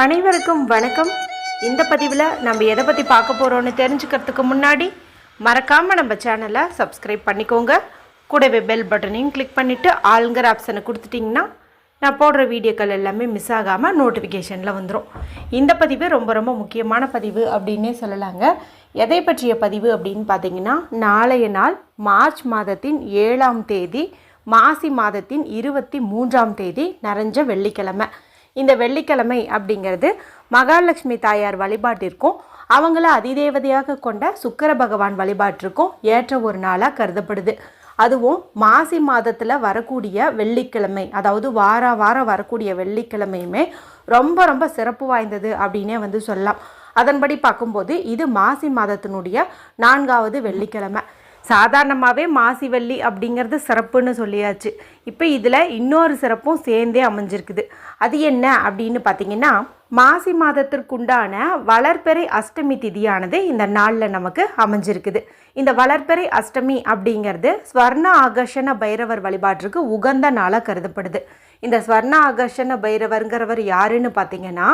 அனைவருக்கும் வணக்கம். இந்த பதிவில் நம்ம எதை பற்றி பார்க்க போகிறோன்னு தெரிஞ்சுக்கிறதுக்கு முன்னாடி மறக்காமல் நம்ம சேனலை சப்ஸ்கிரைப் பண்ணிக்கோங்க. கூடவே பெல் பட்டனையும் கிளிக் பண்ணிவிட்டு ஆளுங்கிற ஆப்ஷனை கொடுத்துட்டிங்கன்னா நான் போடுற வீடியோக்கள் எல்லாமே மிஸ் ஆகாமல் நோட்டிஃபிகேஷனில் வந்துடும் இந்த பதிவு ரொம்ப ரொம்ப முக்கியமான பதிவு அப்படின்னே சொல்லலாங்க. எதை பற்றிய பதிவு அப்படின்னு பார்த்தீங்கன்னா நாளைய நாள் மார்ச் மாதத்தின் ஏழாம் தேதி மாசி மாதத்தின் இருபத்தி மூன்றாம் தேதி நிறைஞ்ச வெள்ளிக்கிழமை. இந்த வெள்ளிக்கிழமை அப்படிங்கிறது மகாலட்சுமி தாயார் வழிபாட்டிற்கும் அவங்கள அதிதேவதையாக கொண்ட சுக்கர பகவான் வழிபாட்டிற்கும் ஏற்ற ஒரு நாளாக கருதப்படுது. அதுவும் மாசி மாதத்தில் வரக்கூடிய வெள்ளிக்கிழமை அதாவது வார வாரம் வரக்கூடிய வெள்ளிக்கிழமையுமே ரொம்ப ரொம்ப சிறப்பு வாய்ந்தது அப்படின்னே வந்து சொல்லலாம். அதன்படி பார்க்கும்போது இது மாசி மாதத்தினுடைய நான்காவது வெள்ளிக்கிழமை. சாதாரணமாகவே மாசிவள்ளி அப்படிங்கிறது சிறப்புன்னு சொல்லியாச்சு. இப்போ இதில் இன்னொரு சிறப்பும் சேர்ந்தே அமைஞ்சிருக்குது. அது என்ன அப்படின்னு பார்த்தீங்கன்னா மாசி மாதத்திற்குண்டான வளர்ப்பெறை அஷ்டமி திதியானது இந்த நாளில் நமக்கு அமைஞ்சிருக்குது. இந்த வளர்ப்பெறை அஷ்டமி அப்படிங்கிறது ஸ்வர்ண ஆகர்ஷண பைரவர் வழிபாட்டிற்கு உகந்த நாளாக கருதப்படுது. இந்த ஸ்வர்ண ஆகர்ஷண பைரவருங்கிறவர் யாருன்னு பார்த்தீங்கன்னா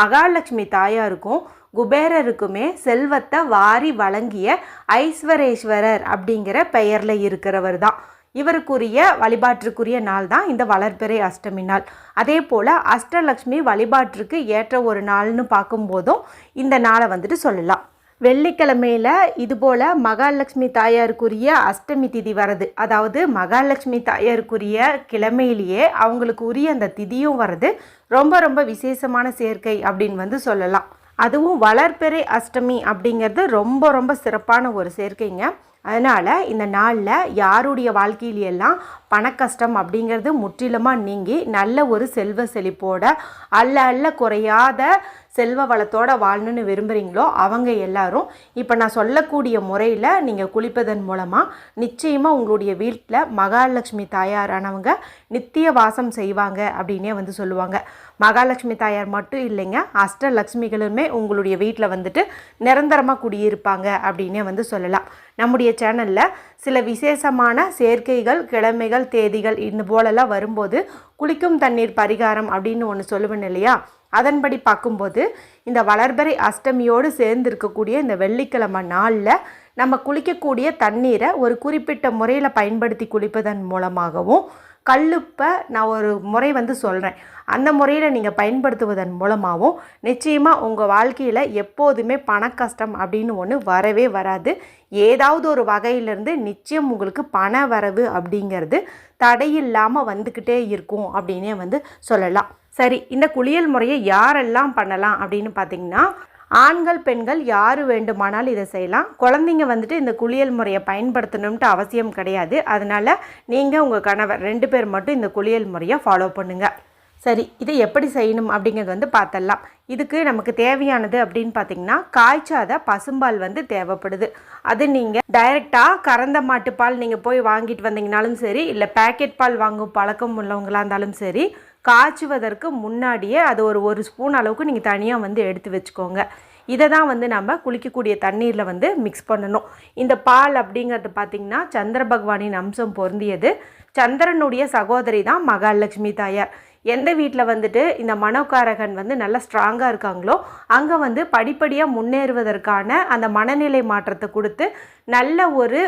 மகாலட்சுமி தாயாருக்கும் குபேரருக்குமே செல்வத்தை வாரி வழங்கிய ஐஸ்வரேஸ்வரர் அப்படிங்கிற பெயரில் இருக்கிறவர் தான். இவருக்குரிய வழிபாட்டிற்குரிய நாள் தான் இந்த வளர்பிறை அஷ்டமி நாள். அதே போல் அஷ்டலக்ஷ்மி வழிபாட்டிற்கு ஏற்ற ஒரு நாள்னு பார்க்கும்போதும் இந்த நாளை வந்துட்டு சொல்லலாம். வெள்ளிக்கிழமையில் இதுபோல் மகாலட்சுமி தாயாருக்குரிய அஷ்டமி திதி வருது. அதாவது மகாலட்சுமி தாயாருக்குரிய கிழமையிலேயே அவங்களுக்கு உரிய அந்த திதியும் வருது. ரொம்ப ரொம்ப விசேஷமான சேர்க்கை அப்படின்னு வந்து சொல்லலாம். அதுவும் வளர்பிறை அஷ்டமி அப்படிங்கிறது ரொம்ப ரொம்ப சிறப்பான ஒரு சேர்க்கைங்க. அதனால் இந்த நாளில் யாருடைய வாழ்க்கையிலையெல்லாம் பணக்கஷ்டம் அப்படிங்கிறது முற்றிலுமாக நீங்கி நல்ல ஒரு செல்வ செழிப்போட அல்ல அல்ல குறையாத செல்வ வளத்தோடு வாழணும்னு விரும்புகிறீங்களோ அவங்க எல்லாரும் இப்போ நான் சொல்லக்கூடிய முறையில் நீங்கள் குளிப்பதன் மூலமாக நிச்சயமாக உங்களுடைய வீட்டில் மகாலட்சுமி தாயாரானவங்க நித்திய வாசம் செய்வாங்க அப்படின்னே வந்து சொல்லுவாங்க. மகாலட்சுமி தாயார் மட்டும் இல்லைங்க அஷ்டலக்ஷ்மிகளுமே உங்களுடைய வீட்டில் வந்துட்டு நிரந்தரமாக குடியிருப்பாங்க அப்படின்னே வந்து சொல்லலாம். நம்முடைய சேனலில் சில விசேஷமான சேர்க்கைகள் கிழமைகள் தேதிகள் இந்த போலெல்லாம் வரும்போது குளிக்கும் தண்ணீர் பரிகாரம் அப்படின்னு ஒன்று சொல்லுவேன் இல்லையா? அதன்படி பார்க்கும்போது இந்த வளர்பறை அஷ்டமியோடு சேர்ந்து இருக்கக்கூடிய இந்த வெள்ளிக்கிழமை நாளில் நம்ம குளிக்கக்கூடிய தண்ணீரை ஒரு குறிப்பிட்ட முறையில் பயன்படுத்தி குளிப்பதன் மூலமாகவும் கல்லுப்பை நான் ஒரு முறை வந்து சொல்கிறேன் அந்த முறையில் நீங்கள் பயன்படுத்துவதன் மூலமாகவும் நிச்சயமாக உங்கள் வாழ்க்கையில் எப்போதுமே பண கஷ்டம் அப்படின்னு ஒன்று வரவே வராது. ஏதாவது ஒரு வகையிலேருந்து நிச்சயம் உங்களுக்கு பண வரவு அப்படிங்கிறது தடையில்லாமல் வந்துக்கிட்டே இருக்கும் அப்படின்னே வந்து சொல்லலாம். சரி இந்த குளியல் முறையை யாரெல்லாம் பண்ணலாம் அப்படின்னு பார்த்தீங்கன்னா ஆண்கள் பெண்கள் யார் வேண்டுமானாலும் இதை செய்யலாம். குழந்தைங்க வந்துட்டு இந்த குளியல் முறையை பயன்படுத்தணும்ட்டு அவசியம் கிடையாது. அதனால் நீங்கள் உங்கள் கணவர் ரெண்டு பேர் மட்டும் இந்த குளியல் முறையை ஃபாலோ பண்ணுங்கள் சரி இதை எப்படி செய்யணும் அப்படிங்கிறது வந்து பார்த்தலாம் இதுக்கு நமக்கு தேவையானது அப்படின்னு பார்த்தீங்கன்னா காய்ச்சாத பசும்பால் வந்து தேவைப்படுது. அது நீங்கள் டைரெக்டாக கறந்த மாட்டுப்பால் நீங்கள் போய் வாங்கிட்டு வந்தீங்கனாலும் சரி இல்லை பேக்கெட் பால் வாங்கும் பழக்கம் உள்ளவங்களாக இருந்தாலும் சரி காய்ச்சுவதற்கு முன்னாடியே அது ஒரு ஒரு ஸ்பூன் அளவுக்கு நீங்கள் தனியாக வந்து எடுத்து வச்சுக்கோங்க. இதை தான் வந்து நம்ம குளிக்கக்கூடிய தண்ணீரில் வந்து மிக்ஸ் பண்ணணும். இந்த பால் அப்படிங்கிறது பார்த்திங்கன்னா சந்திர பகவானின் அம்சம் பொருந்தியது. சந்திரனுடைய சகோதரி தான் மகாலட்சுமி தாயார். எந்த வீட்டில் வந்துட்டு இந்த மனோகாரகன் வந்து நல்லா ஸ்ட்ராங்காக இருக்காங்களோ அங்கே வந்து படிப்படியாக முன்னேறுவதற்கான அந்த மனநிலை மாற்றத்தை கொடுத்து நல்ல ஒரு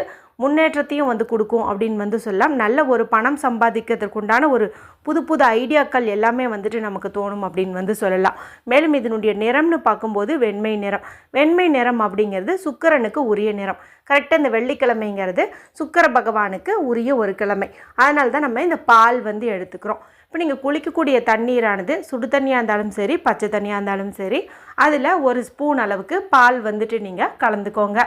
முன்னேற்றத்தையும் வந்து கொடுக்கும் அப்படின்னு வந்து சொல்லலாம். நல்ல ஒரு பணம் சம்பாதிக்கிறதுக்குண்டான ஒரு புது புது ஐடியாக்கள் எல்லாமே வந்துட்டு நமக்கு தோணும் அப்படின்னு வந்து சொல்லலாம். மேலும் இதனுடைய நிறம்னு பார்க்கும்போது வெண்மை நிறம். வெண்மை நிறம் அப்படிங்கிறது சுக்கரனுக்கு உரிய நிறம். கரெக்டாக இந்த வெள்ளிக்கிழமைங்கிறது சுக்கர பகவானுக்கு உரிய ஒரு கிழமை. அதனால தான் நம்ம இந்த பால் வந்து எடுத்துக்கிறோம். இப்போ நீங்கள் குளிக்கக்கூடிய தண்ணீரானது சுடு தண்ணியாக இருந்தாலும் சரி பச்சை தண்ணியாக இருந்தாலும் சரி அதில் ஒரு ஸ்பூன் அளவுக்கு பால் வந்துட்டு நீங்கள் கலந்துக்கோங்க.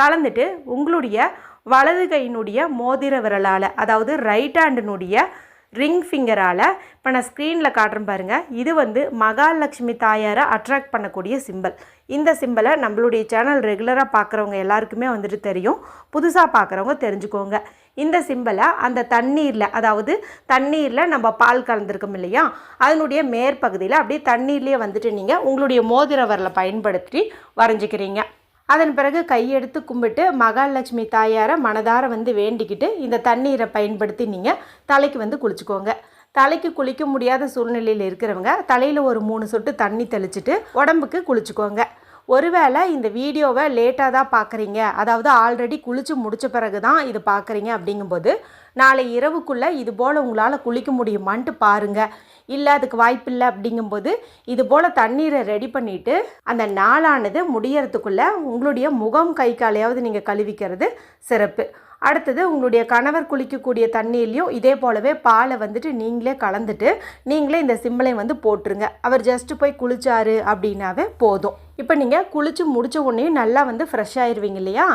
கலந்துட்டு உங்களுடைய வலது கையினுடைய மோதிர விரலால் அதாவது ரைட் ஹேண்டினுடைய ரிங் ஃபிங்கரால் இப்போ நான் ஸ்க்ரீனில் காட்டுறேன் பாருங்கள் இது வந்து மகாலட்சுமி தாயாரை அட்ராக்ட் பண்ணக்கூடிய சிம்பிள் இந்த சிம்பிளை நம்மளுடைய சேனல் ரெகுலராக பார்க்குறவங்க எல்லாருக்குமே வந்துட்டு தெரியும். புதுசாக பார்க்குறவங்க தெரிஞ்சுக்கோங்க. இந்த சிம்பிளை அந்த தண்ணீரில் அதாவது தண்ணீரில் நம்ம பால் கலந்துருக்கோம் இல்லையா? அதனுடைய மேற்பகுதியில் அப்படியே தண்ணீர்லேயே வந்துட்டு நீங்கள் உங்களுடைய மோதிர விரலை பயன்படுத்தி வரைஞ்சிக்கிறீங்க. அதன் பிறகு கையெடுத்து கும்பிட்டு மகாலட்சுமி தாயாரை மனதார வந்து வேண்டிக்கிட்டு இந்த தண்ணீரை பயன்படுத்தி நீங்கள் தலைக்கு வந்து குளிச்சுக்கோங்க. தலைக்கு குளிக்க முடியாத சூழ்நிலையில் இருக்கிறவங்க தலையில் ஒரு மூணு சொட்டு தண்ணி தெளிச்சுட்டு உடம்புக்கு குளிச்சுக்கோங்க. ஒருவேளை இந்த வீடியோவை லேட்டாக தான் பார்க்குறீங்க அதாவது ஆல்ரெடி குளித்து முடித்த பிறகு தான் இது பார்க்குறீங்க அப்படிங்கும்போது நாளை இரவுக்குள்ளே இது போல் உங்களால் குளிக்க முடியுமான்ட்டு பாருங்கள் இல்லை அதுக்கு வாய்ப்பில்லை அப்படிங்கும்போது இது போல் தண்ணீரை ரெடி பண்ணிவிட்டு அந்த நாளானது முடியறதுக்குள்ளே உங்களுடைய முகம் கை காலையாவது நீங்கள் கழுவிக்கிறது சிறப்பு. அடுத்தது உங்களுடைய கணவர் குளிக்கக்கூடிய தண்ணியிலையும் இதே போலவே பாலை வந்துட்டு நீங்களே கலந்துட்டு நீங்களே இந்த சிம்பிளை வந்து போட்டுருங்க. அவர் ஜஸ்ட்டு போய் குளிச்சாரு அப்படின்னாவே போதும். இப்போ நீங்கள் குளித்து முடிச்ச உடனே நல்லா வந்து ஃப்ரெஷ் ஆயிடுவீங்க இல்லையா?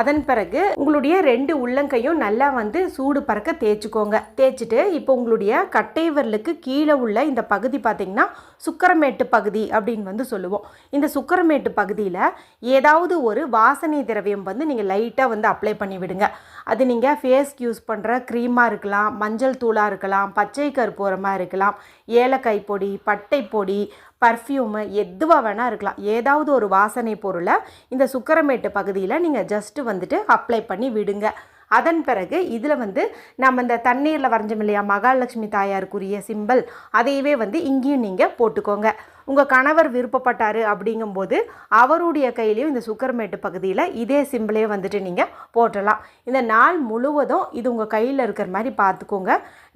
அதன் பிறகு உங்களுடைய ரெண்டு உள்ளங்கையும் நல்லா வந்து சூடு பறக்க தேய்ச்சிக்கோங்க. தேய்ச்சிட்டு இப்போ உங்களுடைய கட்டை விரலுக்கு கீழே உள்ள இந்த பகுதி பார்த்திங்கன்னா சுக்கரமேட்டு பகுதி அப்படின்னு வந்து சொல்லுவோம். இந்த சுக்கரமேட்டு பகுதியில் ஏதாவது ஒரு வாசனை திரவியம் வந்து நீங்கள் லைட்டாக வந்து அப்ளை பண்ணி விடுங்க. அது நீங்கள் ஃபேஸ்க்கு யூஸ் பண்ணுற க்ரீமாக இருக்கலாம் மஞ்சள் தூளாக இருக்கலாம் பச்சை கற்பூரமாக இருக்கலாம் ஏலக்காய் பொடி பட்டை பொடி பர்ஃப்யூமு எதுவாக வேணால் இருக்கலாம். ஏதாவது ஒரு வாசனை பொருளை இந்த சுக்கரமேட்டு பகுதியில் நீங்கள் ஜஸ்ட்டு வந்துட்டு அப்ளை பண்ணி விடுங்க. அதன் பிறகு இதில் வந்து நம்ம இந்த தண்ணீரில் வரைஞ்சோம் இல்லையா? மகாலட்சுமி தாயாருக்குரிய சிம்பல் அதையவே வந்து இங்கேயும் நீங்கள் போட்டுக்கோங்க. உங்கள் கணவர் விருப்பப்பட்டார் அப்படிங்கும்போது அவருடைய கையிலையும் இந்த சுக்கரமேட்டு பகுதியில் இதே சிம்பிளே வந்துட்டு நீங்கள் போட்டலாம் இந்த நாள் முழுவதும் இது உங்கள் கையில் இருக்கிற மாதிரி பார்த்துக்கோங்க.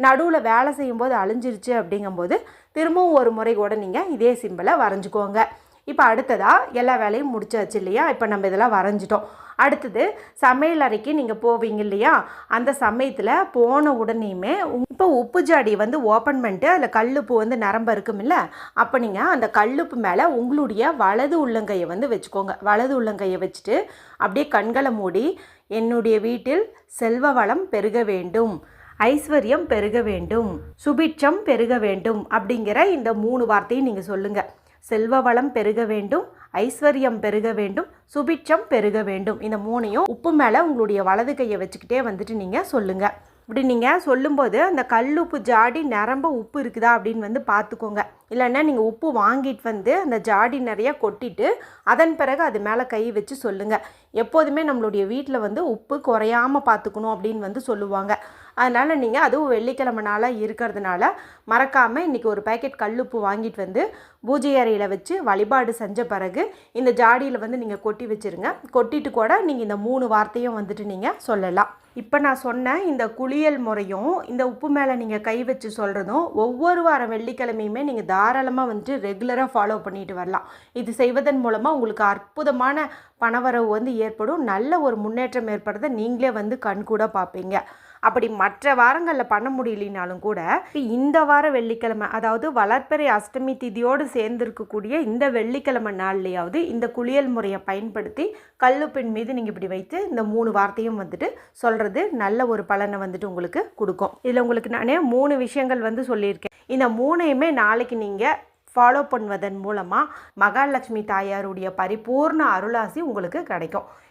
நடுவில் வேலை செய்யும்போது அழிஞ்சிருச்சு அப்படிங்கும்போது திரும்பவும் ஒரு முறை கூட நீங்கள் இதே சிம்பிளை வரைஞ்சிக்கோங்க. இப்போ அடுத்ததாக எல்லா வேலையும் முடிச்சாச்சு இல்லையா? இப்போ நம்ம இதெல்லாம் வரைஞ்சிட்டோம். அடுத்தது சமையல் அறைக்கு நீங்கள் போவீங்க இல்லையா? அந்த சமயத்தில் போன உடனேயுமே இப்போ உப்பு ஜாடி வந்து ஓப்பன் பண்ணிட்டு அதில் கல்லுப்பு வந்து நரம்பு இருக்குமில்ல அப்போ நீங்கள் அந்த கல்லுப்பு மேலே உங்களுடைய வலது உள்ளங்கையை வந்து வச்சுக்கோங்க. வலது உள்ளங்கையை வச்சுட்டு அப்படியே கண்களை மூடி என்னுடைய வீட்டில் செல்வ வளம் பெருக வேண்டும். ஐஸ்வர்யம் பெருக வேண்டும். சுபிட்சம் பெருக வேண்டும் அப்படிங்கிற இந்த மூணு வார்த்தையும் நீங்கள் சொல்லுங்கள் செல்வ வளம் பெருக வேண்டும் ஐஸ்வர்யம் பெருக வேண்டும் சுபிட்சம் பெருக வேண்டும். இந்த மூணையும் உப்பு மேலே உங்களுடைய வலது கையை வச்சுக்கிட்டே வந்துட்டு நீங்கள் சொல்லுங்கள் இப்படி நீங்கள் சொல்லும்போது அந்த கல் உப்பு ஜாடி நிரம்ப உப்பு இருக்குதா அப்படின்னு வந்து பார்த்துக்கோங்க. இல்லைன்னா நீங்கள் உப்பு வாங்கிட்டு வந்து அந்த ஜாடி நிறைய கொட்டிட்டு அதன் பிறகு அது மேலே கை வச்சு சொல்லுங்கள் எப்போதுமே நம்மளுடைய வீட்டில் வந்து உப்பு குறையாமல் பார்த்துக்கணும் அப்படின்னு வந்து சொல்லுவாங்க. அதனால் நீங்கள் அதுவும் வெள்ளிக்கிழமை நாளாக இருக்கிறதுனால மறக்காமல் இன்றைக்கி ஒரு பேக்கெட் கல்லுப்பு வாங்கிட்டு வந்து பூஜை அறையில் வச்சு வழிபாடு செஞ்ச பிறகு இந்த ஜாடியில் வந்து நீங்கள் கொட்டி வச்சுருங்க. கொட்டிட்டு கூட நீங்கள் இந்த மூணு வார்த்தையும் வந்துட்டு நீங்கள் சொல்லலாம். இப்போ நான் சொன்ன இந்த குளியல் முறையும் இந்த உப்பு மேலே நீங்கள் கை வச்சு சொல்கிறதும் ஒவ்வொரு வாரம் வெள்ளிக்கிழமையுமே நீங்கள் தாராளமாக வந்துட்டு ரெகுலராக ஃபாலோ பண்ணிட்டு வரலாம். இது செய்வதன் மூலமாக உங்களுக்கு அற்புதமான பணவரவு வந்து ஏற்படும். நல்ல ஒரு முன்னேற்றம் ஏற்படுறதை நீங்களே வந்து கண்கூட பார்ப்பீங்க. அப்படி மற்ற வாரங்களில் பண்ண முடியலினாலும் கூட இந்த வார வெள்ளிக்கிழமை அதாவது வளர்ப்பறை அஷ்டமி திதியோடு சேர்ந்திருக்கக்கூடிய இந்த வெள்ளிக்கிழமை நாள்லையாவது இந்த குளியல் முறையை பயன்படுத்தி கல்லுப்பின் மீது நீங்கள் இப்படி வைத்து இந்த மூணு வார்த்தையும் வந்துட்டு சொல்கிறது நல்ல ஒரு பலனை வந்துட்டு உங்களுக்கு கொடுக்கும். இதில் உங்களுக்கு நானே மூணு விஷயங்கள் வந்து சொல்லியிருக்கேன். இந்த மூணையுமே நாளைக்கு நீங்கள் ஃபாலோ பண்ணுவதன் மூலமாக மகாலட்சுமி தாயாருடைய பரிபூர்ண அருளாசி உங்களுக்கு கிடைக்கும்.